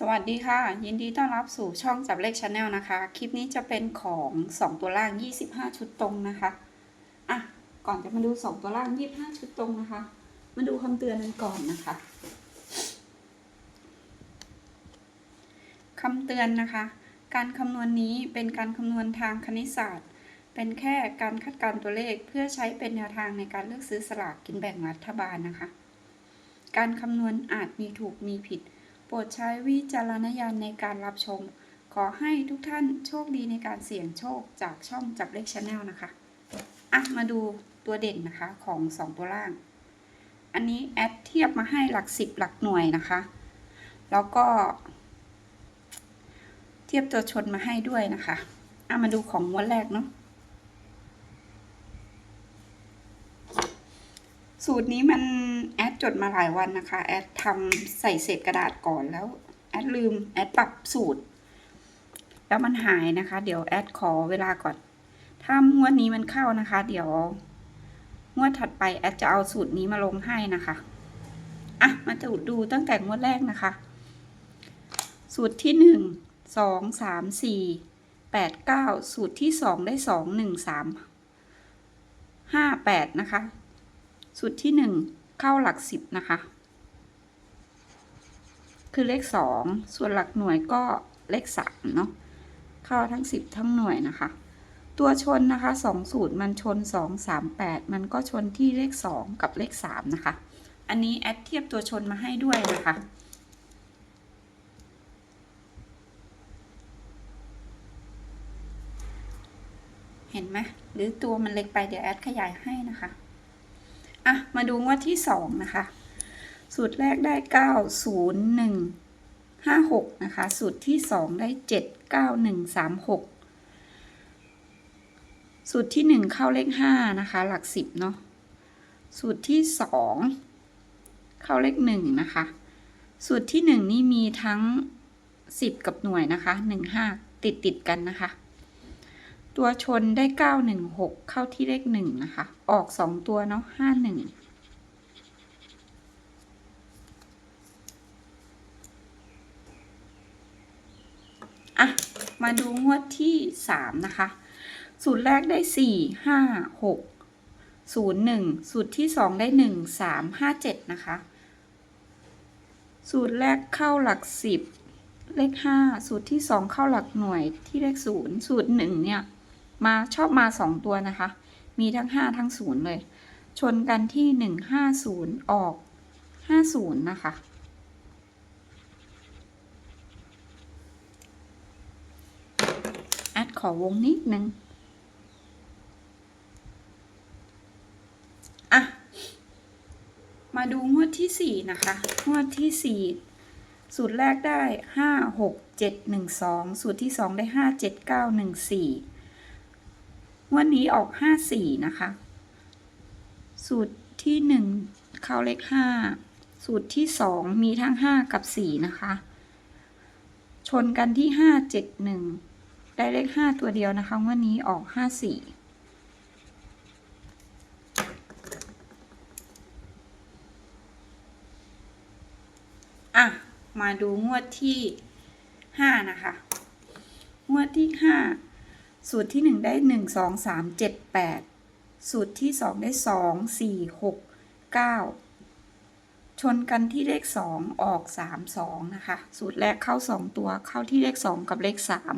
สวัสดีค่ะ ยินดีต้อนรับสู่ช่องจับเลขชาแนลนะคะ คลิปนี้จะเป็นของ 2 ตัวล่าง 25 ชุดตรงนะคะอะก่อนจะมาดู 2 ตัวล่าง 25 ชุดตรงนะคะ มาดูคำเตือนกันก่อนนะคะคำเตือนนะคะ การคำนวณนี้เป็นการคำนวณทางคณิตศาสตร์ เป็นแค่การคาดการณ์ตัวเลขเพื่อใช้เป็นแนวทางในการเลือกซื้อสลากกินแบ่งรัฐบาลนะคะ การคำนวณอาจมีถูกมีผิด โปรดใช้วิจารณญาณในการรับชม ขอให้ทุกท่านโชคดีในการเสี่ยงโชคจากช่องจับเลขชาแนลนะคะ อะ มาดูตัวเด่นนะคะของ 2 ตัวล่าง อันนี้แอดเทียบมาให้หลักสิบหลักหน่วยนะคะ แล้วก็ เทียบตัวชนมาให้ด้วยนะคะ อะ มาดูของม้วนแรกเนาะสูตรนี้มัน จดมาหลายวันนะคะ แอดทำใส่เศษกระดาษก่อนแล้ว แอดลืม แอดปรับสูตร แล้วมันหายนะคะ เดี๋ยวแอดขอเวลาก่อน ถ้างวดนี้มันเข้านะคะ เดี๋ยวงวดถัดไปแอดจะเอาสูตรนี้มาลงให้นะคะ อะ มาดูดูตั้งแต่งวดแรกนะคะ สูตรที่หนึ่งสองสามสี่แปดเก้าสูตรที่สองได้สองหนึ่งสามห้าแปดนะคะ สูตรที่หนึ่ง เข้าหลักสิบนะคะ คือเลขสองส่วนหลักหน่วยก็เลขสามเนาะเข้าทั้งสิบทั้งหน่วยนะคะ ตัวชนนะคะสองสูตรมันชนสองสามแปดมันก็ชนที่เลขสองกับเลขสามนะคะ อันนี้แอดเทียบตัวชนมาให้ด้วยนะคะเห็นไหมหรือตัวมันเล็กไปเดี๋ยวแอดขยายให้นะคะ อะ มาดูงวดที่สองนะคะ สูตรแรกได้เก้าศูนย์หนึ่งห้าหกนะคะ สูตรที่สองได้เจ็ดเก้าหนึ่งสามหกสูตรที่หนึ่งเข้าเลขห้านะคะ หลักสิบเนาะ สูตรที่สองเข้าเลขหนึ่งนะคะ สูตรที่หนึ่งนี่มีทั้งสิบกับหน่วยนะคะหนึ่งห้าติดติดกันนะคะ ตัวชนได้เก้าหนึ่งหกเข้าที่เลขหนึ่งนะคะ ออกสองตัวเนาะห้าหนึ่งอะ มาดูงวดที่สามนะคะ สูตรแรกได้สี่ห้าหกศูนย์หนึ่งสูตรที่สองได้หนึ่งสามห้าเจ็ดนะคะ สูตรแรกเข้าหลักสิบเลขห้าสูตรที่สองเข้าหลักหน่วยที่เลขศูนย์สูตรหนึ่งเนี่ย มาชอบมาสองตัวนะคะ มีทั้งห้าทั้งศูนย์เลย ชนกันที่หนึ่งห้าศูนย์ออกห้าศูนย์นะคะแอดขอวงนิดนึงอะ มาดูงวดที่สี่นะคะ งวดที่สี่สูตรแรกได้ห้าหกเจ็ดหนึ่งสองสูตรที่สองได้ห้าเจ็ดเก้าหนึ่งสี่ วันนี้ออกห้าสี่นะคะ สูตรที่หนึ่งเข้าเลขห้าสูตรที่สองมีทั้งห้ากับสี่นะคะ ชนกันที่ห้าเจ็ดหนึ่งได้เลขห้าตัวเดียวนะคะวันนี้ออกห้าสี่อะ มาดูงวดที่ห้านะคะ งวดที่ห้า สูตรที่หนึ่งได้หนึ่งสองสามเจ็ดแปดสูตรที่สองได้สองสี่หกเก้าชนกันที่เลขสองออกสามสองนะคะ สูตรแรกเข้าสองตัวเข้าที่เลขสองกับเลขสาม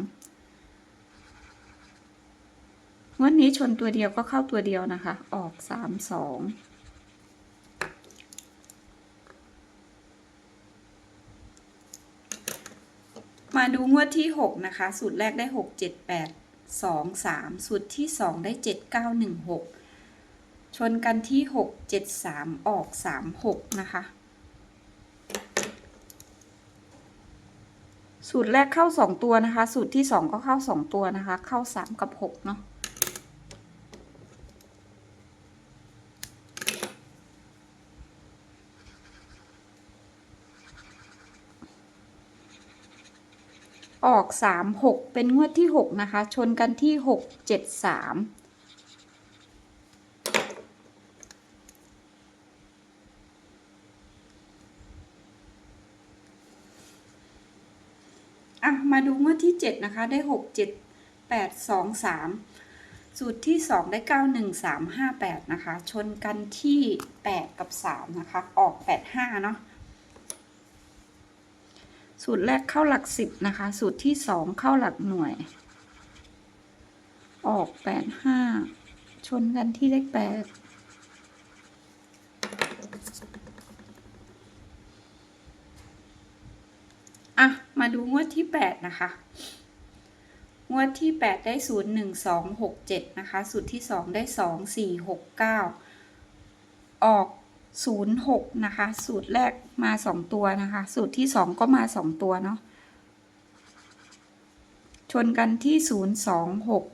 วันนี้ชนตัวเดียวก็เข้าตัวเดียวนะคะ ออกสามสองมาดูงวดที่ 6 นะคะ สูตรแรกได้ 6 7 8 2 3 สูตรที่ 2 ได้ 7 9 1 6 ชนกันที่ 6 7 3 ออก 3 6 นะคะ สูตรแรกเข้า 2 ตัวนะคะ สูตรที่ 2 ก็เข้า 2 ตัวนะคะ เข้า 3 กับ 6 เนาะ ออกสามหกเป็นงวดที่หกนะคะ ชนกันที่หกเจ็ดสามอะ มาดูงวดที่เจ็ดนะคะ ได้หกเจ็ดแปดสองสามสูตรที่สองได้เก้าหนึ่งสามห้าแปดนะคะ ชนกันที่แปดกับสามนะคะ ออกแปดห้าเนาะ สูตรแรกเข้าหลักสิบนะคะ สูตรที่สองเข้าหลักหน่วย ออกแปดห้าชนกันที่เลขแปดอะ มาดูงวดที่แปดนะคะ งวดที่แปดได้ศูนย์หนึ่งสองหกเจ็ดนะคะ สูตรที่สองได้สองสี่หกเก้าออก ศูนย์หกนะคะ สูตรแรกมาสองตัวนะคะ สูตรที่สองก็มาสองตัวเนาะชนกันที่ศูนย์สองหก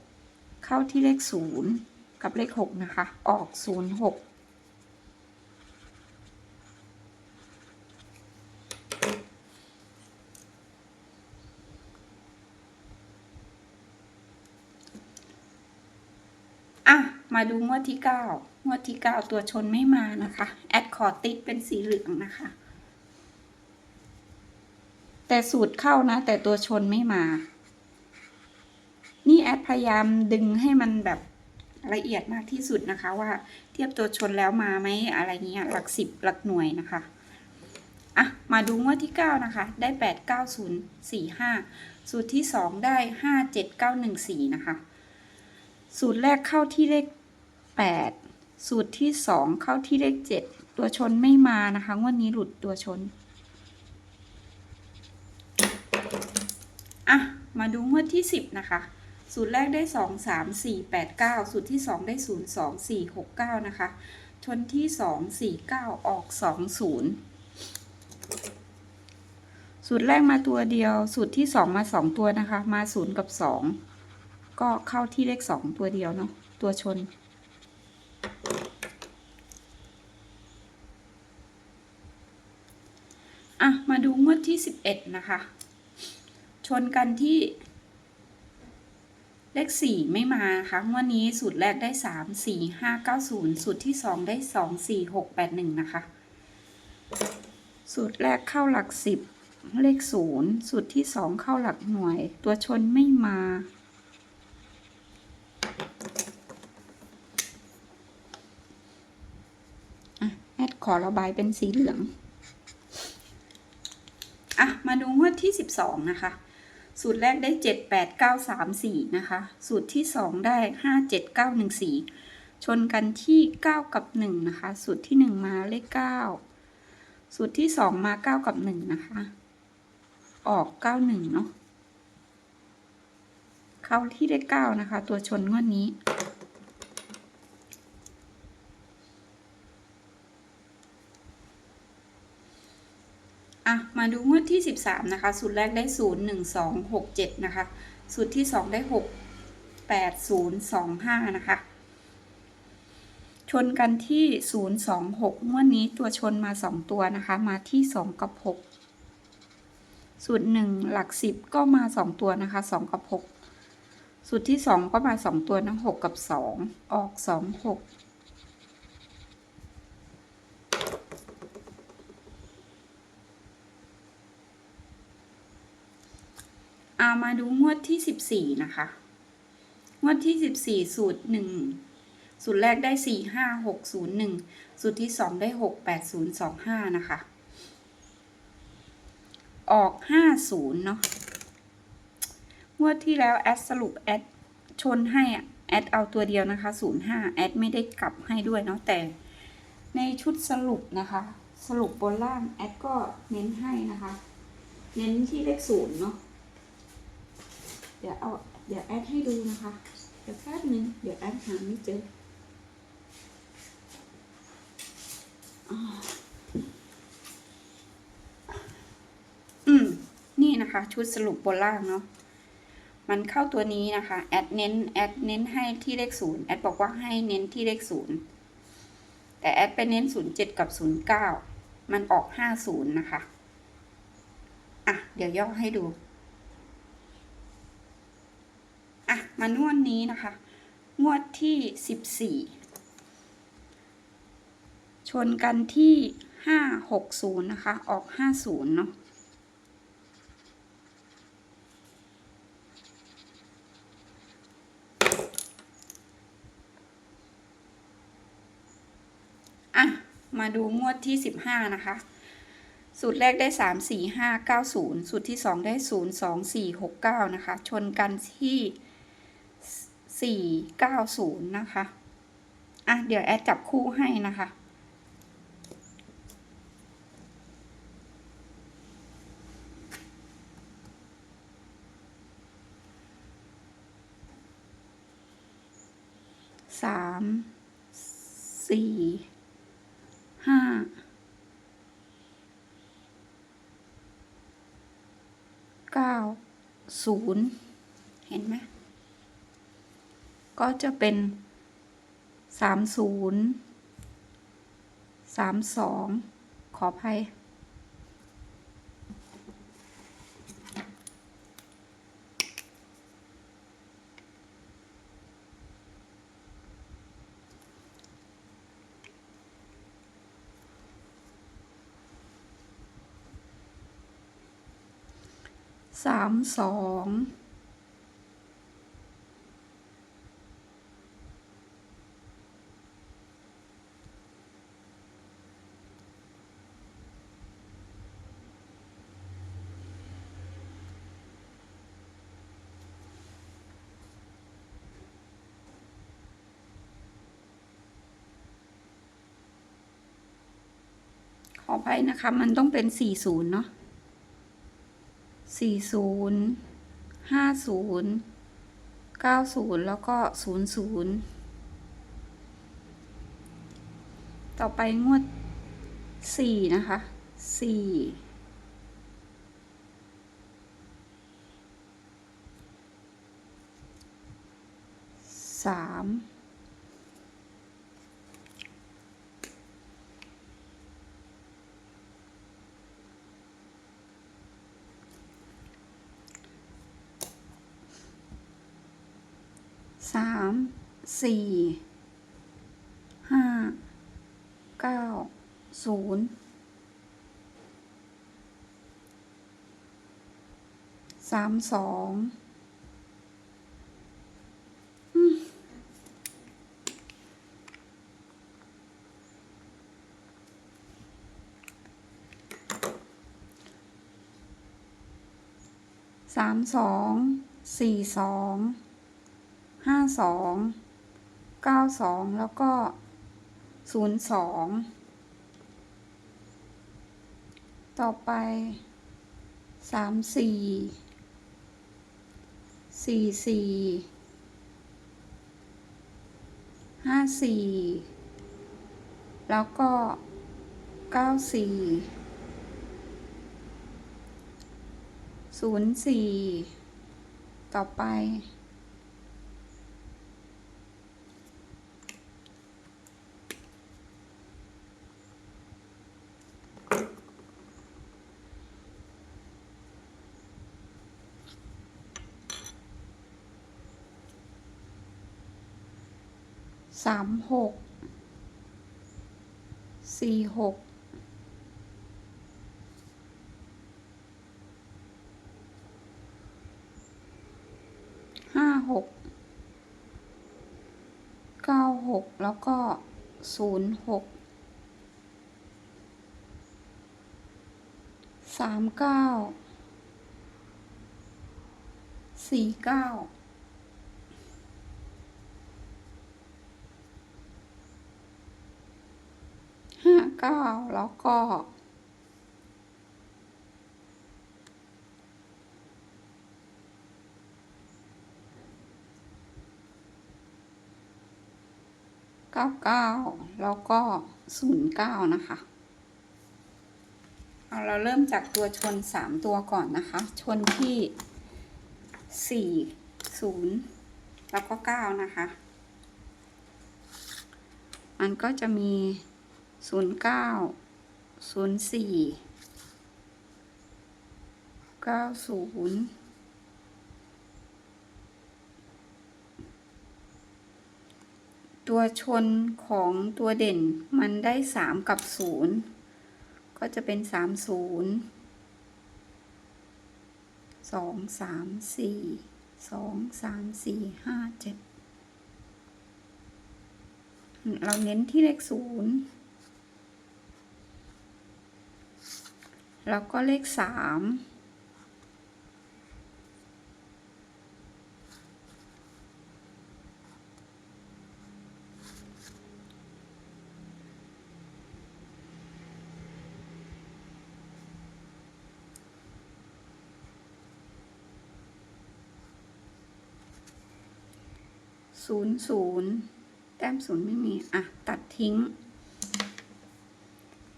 เข้าที่เลขศูนย์กับเลขหกนะคะ ออกศูนย์หกอะ มาดูงวดที่เก้า งวดที่เก้าตัวชนไม่มานะคะ แอดคอติดเป็นสีเหลืองนะคะ แต่สูตรเข้านะ แต่ตัวชนไม่มา นี่แอดพยายามดึงให้มันแบบละเอียดมากที่สุดนะคะว่าเทียบตัวชนแล้วมาไหมอะไรเงี้ยหลักสิบหลักหน่วยนะคะอะมาดูงวดที่เก้านะคะ ได้แปดเก้าศูนย์สี่ห้าสูตรที่สองได้ห้าเจ็ดเก้าหนึ่งสี่นะคะ สูตรแรกเข้าที่เลขแปด สูตรที่สองเข้าที่เลขเจ็ดตัวชนไม่มานะคะงวดนี้หลุดตัวชน อะ มาดูงวดที่สิบนะคะสูตรแรกได้สองสามสี่แปดเก้าสูตรที่สองได้ศูนย์สองสี่หกเก้านะคะ ชนที่สองสี่เก้าออกสองศูนย์สูตรแรกมาตัวเดียว สูตรที่สองมาสองตัวนะคะ มาศูนย์กับสองก็เข้าที่เลขสองตัวเดียวเนาะ ตัวชน อะ มา ดูงวดที่สิบเอ็ดนะคะ ชนกันที่ เลขสี่ไม่มานะคะงวดนี้สูตรแรกได้สามสี่ห้าเก้าศูนย์สูตรที่สองได้สองสี่หกแปดหนึ่งนะคะ สูตรแรกเข้าหลักสิบเลขศูนย์สูตรที่สองเข้าหลักหน่วย ตัวชนไม่มาอะแอดขอระบายเป็นสีเหลือง มาดูงวดที่สิบสองนะคะ สูตรแรกได้เจ็ดแปดเก้าสามสี่นะคะ สูตรที่สองได้ห้าเจ็ดเก้าหนึ่งสี่ชนกันที่เก้ากับหนึ่งนะคะ สูตรที่หนึ่งมาเลขเก้าสูตรที่สองมาเก้ากับหนึ่งนะคะ ออกเก้าหนึ่งเนาะเข้าที่เลขเก้านะคะ ตัวชนงวดนี้ อะมาดูงวดที่ 13 นะคะ สูตรแรกได้ 0 1 2 6 7 นะคะ สูตรที่ 2 ได้ 6 8 0 2 5 นะคะ ชนกันที่ 0 2 6งวดนี้ตัวชนมา 2 ตัวนะคะ มาที่ 2 กับ 6 สูตร 1 หลัก 10 ก็มา 2 ตัวนะคะ 2 กับ 6 สูตรที่ 2 ก็มา 2 ตัวนะ 6 กับ 2 ออก 2 6 มาดูงวดที่สิบสี่นะคะ งวดที่สิบสี่สูตรหนึ่งสูตรแรกได้สี่ห้าหกศูนย์หนึ่งสูตรที่สองได้หกแปดศูนย์สองห้านะคะ ออกห้าศูนย์เนาะ งวดที่แล้ว แอดสรุป แอด ชนให้แอดเอาตัวเดียวนะคะศูนย์ห้าแอดไม่ได้กลับให้ด้วยเนาะ แต่ในชุดสรุปนะคะ สรุปบนล่าง แอดก็เน้นให้นะคะ เน้นที่เลขศูนย์เนาะ ดี๋ยวเอาเดี๋ยวแอดให้ดูนะคะ เดี๋ยวแป๊บนึงเดี๋ยวแอดหาไม่เจออืม นี่นะคะ ชุดสรุปบนล่างเนาะ มันเข้าตัวนี้นะคะ แอดเน้น แอดเน้นให้ที่เลขศูนย์แอดบอกว่าให้เน้นที่เลขศูนย์แต่แอดไปเน้นศูนย์เจ็ดกับศูนย์เก้ามันออกห้าศูนย์นะคะ อะ เดี๋ยวย่อให้ดูะมานวดนี้นะคะ งวดที่สิบสี่ชนกันที่ห้าหกศูนย์นะคะ ออกห้าศูนย์เนาะอะมาดูงวดที่สิบห้านะคะ สูตรแรกได้สามสี่ห้าเก้าศูนย์สูตรที่สองได้ศูนย์สองสี่หกเก้านะคะ ชนกันที่ สี่เก้าศูนย์นะคะ อะ เดี๋ยวแอดจับคู่ให้นะคะ สาม สี่ ห้าเก้าศูนย์เห็นไหม ก็จะเป็นสามศูนย์สามสองขออภัยสามสอง ออภัยนะคะ มันต้องเป็นสี่ศูนย์เนาะสี่ศูนย์ห้าศูนย์เก้าศูนย์แล้วก็ศูนย์ศูนย์ต่อไปงวดสี่นะคะสี่สาม สี่ห้าเก้าศูนย์สามสองสามสองสี่สองห้าสอง เก้าสองแล้วก็ศูนย์สองต่อไปสามสี่สี่สี่ห้าสี่แล้วก็เก้าสี่ศูนย์สี่ต่อไป สามหกสี่หกห้าหกเก้าหกแล้วก็ศูนย์หกสามเก้าสี่เก้า ห้าเก้าแล้วก็เก้าเก้าแล้วก็ศูนย์เก้านะคะ เอาเราเริ่มจากตัวชนสามตัวก่อนนะคะ ชนที่สี่ศูนย์แล้วก็เก้านะคะ มันก็จะมี ศูนย์เก้าศูนย์สี่เก้าศูนย์ตัวชนของตัวเด่นมันได้สามกับศูนย์ก็จะเป็นสามศูนย์สองสามสี่สองสามสี่ห้าเจ็ดเราเน้นที่เลขศูนย์ แล้วก็เลขสามศูนย์ศูนย์แต้มศูนย์ไม่มี อะ ตัดทิ้ง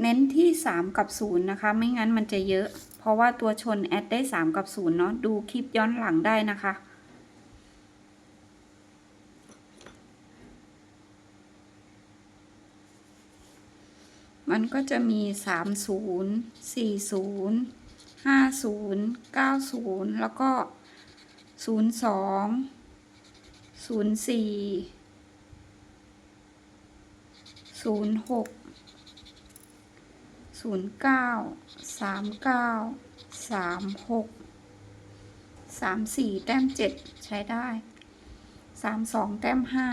เน้นที่สามกับศูนย์นะคะ ไม่งั้นมันจะเยอะ เพราะว่าตัวชนแอดได้สามกับศูนย์เนาะดูคลิปย้อนหลังได้นะคะมันก็จะมีสามศูนย์สี่ศูนย์ห้าศูนย์เก้าศูนย์แล้วก็ศูนย์สอง ศูนย์เก้าสามเก้าสามหกสามสี่แต้มเจ็ดใช้ได้สามสองแต้มห้า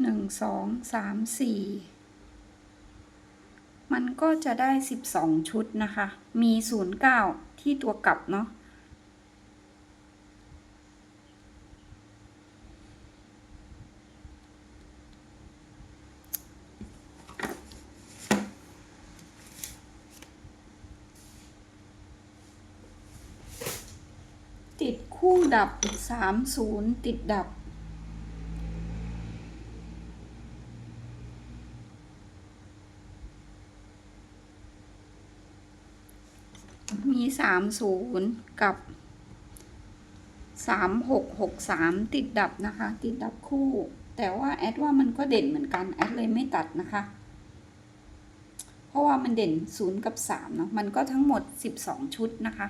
หนึ่งสองสามสี่มันก็จะได้12ชุดนะคะ มี09ที่ตัวกลับเนาะ คู่ดับ30ติดดับ มีสามศูนย์กับสามหกหกสามติดดับนะคะ ติดดับคู่ แต่ว่าแอดว่ามันก็เด่นเหมือนกัน แอดเลยไม่ตัดนะคะ เพราะว่ามันเด่นศูนย์กับสามเนาะ มันก็ทั้งหมดสิบสองชุดนะคะ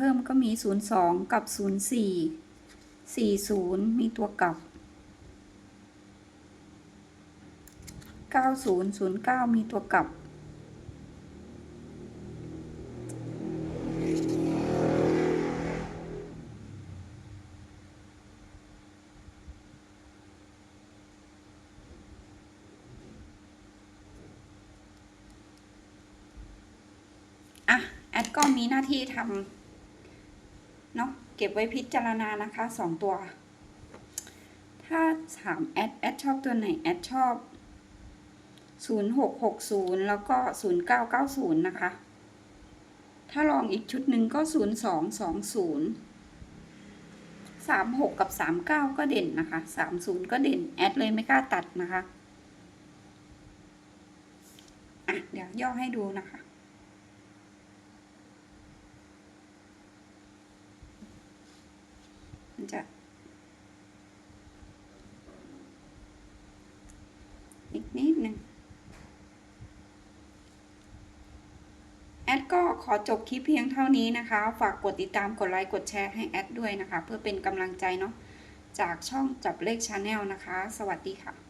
พิ่มก็มี 02 กับ 04 40 มีตัวกลับ 9009 มีตัวกลับ อะ แอดก็มีหน้าที่ทำ เก็บไว้พิจารณานะคะสองตัว ถ้าถามแอดแอดชอบตัวไหนแอดชอบ 0660 แล้วก็ 0990 นะคะ ถ้าลองอีกชุดหนึ่งก็ 0220 36 กับ 39 ก็เด่นนะคะ 30 ก็เด่น แอดเลยไม่กล้าตัดนะคะ อะ เดี๋ยวย่อให้ดูนะคะ มัน จะอีกนิดหนึ่งแอดก็ขอจบคลิปเพียงเท่านี้นะคะ ฝากกดติดตามกดไลค์กดแชร์ให้แอดด้วยนะคะ เพื่อเป็นกำลังใจเนาะจากช่องจับเลขชาแนลนะคะ สวัสดีค่ะ